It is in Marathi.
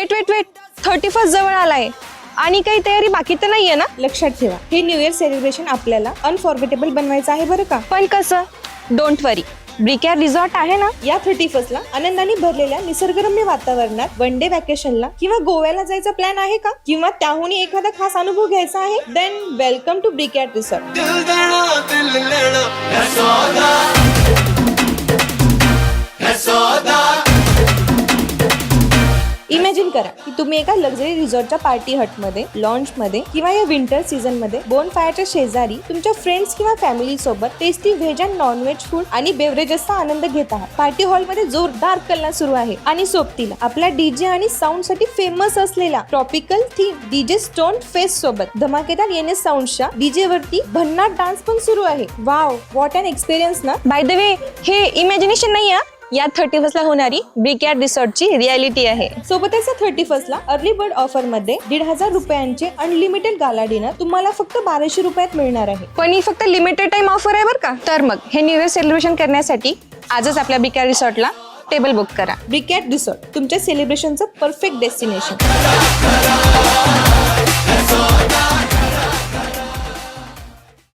Wait wait wait thirty first जवळ आलाय. आणि काही तयारी बाकी तर नाहीये ना? लक्षात ठेवा. हे न्यू इयर सेलिब्रेशन आपल्याला अनफॉर्गेटेबल बनवायचं आहे बरं का? पण कसं? डोंट वरी ब्रिकॅर रिसॉर्ट आहे ना? या थर्टी फर्स्टला आनंदाने भरलेल्या निसर्गरम्य वातावरणात वन डे वॅकेशनला किंवा गोव्याला जायचा प्लॅन आहे का? किंवा त्याहूनही एखादा खास अनुभव घ्यायचा आहे? Then welcome to ब्रिकॅट resort imagine करा की तुम्ही एका लक्झरी रिसॉर्टच्या पार्टी हटमध्ये लॉन्चमध्ये किंवा या विंटर सीझनमध्ये बोन फायरच्या शेजारी तुमच्या फ्रेंड्स किंवा फॅमिली सोबत tasty veg and non veg food आणि बेवरेजेसचा आनंद घेत आहात. पार्टी हॉलमध्ये जोरदार कल्ला सुरू आहे. आणि सोबतीला आपल्या डीजे आणि साऊंडसाठी फेमस असलेला tropical theme DJ stone face सोबत धमाकेदार येणे एस साऊंडच्या डीजे वरती भन्नाट डान्स पण सुरू आहे. वाव वॉट अन एक्सपिरियन्स ना. बाय द वे हे इमॅजिनेशन नाही आहे या थर्टी फर्स्टला होणारी ब्रिकॅट रिसॉर्टची रियालिटी आहे. सोबतच थर्टी फर्स्टला अर्ली बर्ड ऑफरमध्ये दीड हजार रुपयांचे अनलिमिटेड गाला डिनर तुम्हाला फक्त बाराशे रुपयात मिळणार आहे. पण ही फक्त लिमिटेड टाइम ऑफर आहे बरं का? तर मग हे न्यू इयर सेलिब्रेशन करण्यासाठी आजच आपल्या ब्रिकॅट रिसॉर्टला टेबल बुक करा. ब्रिकॅट रिसॉर्ट तुमच्या सेलिब्रेशनचं परफेक्ट डेस्टिनेशन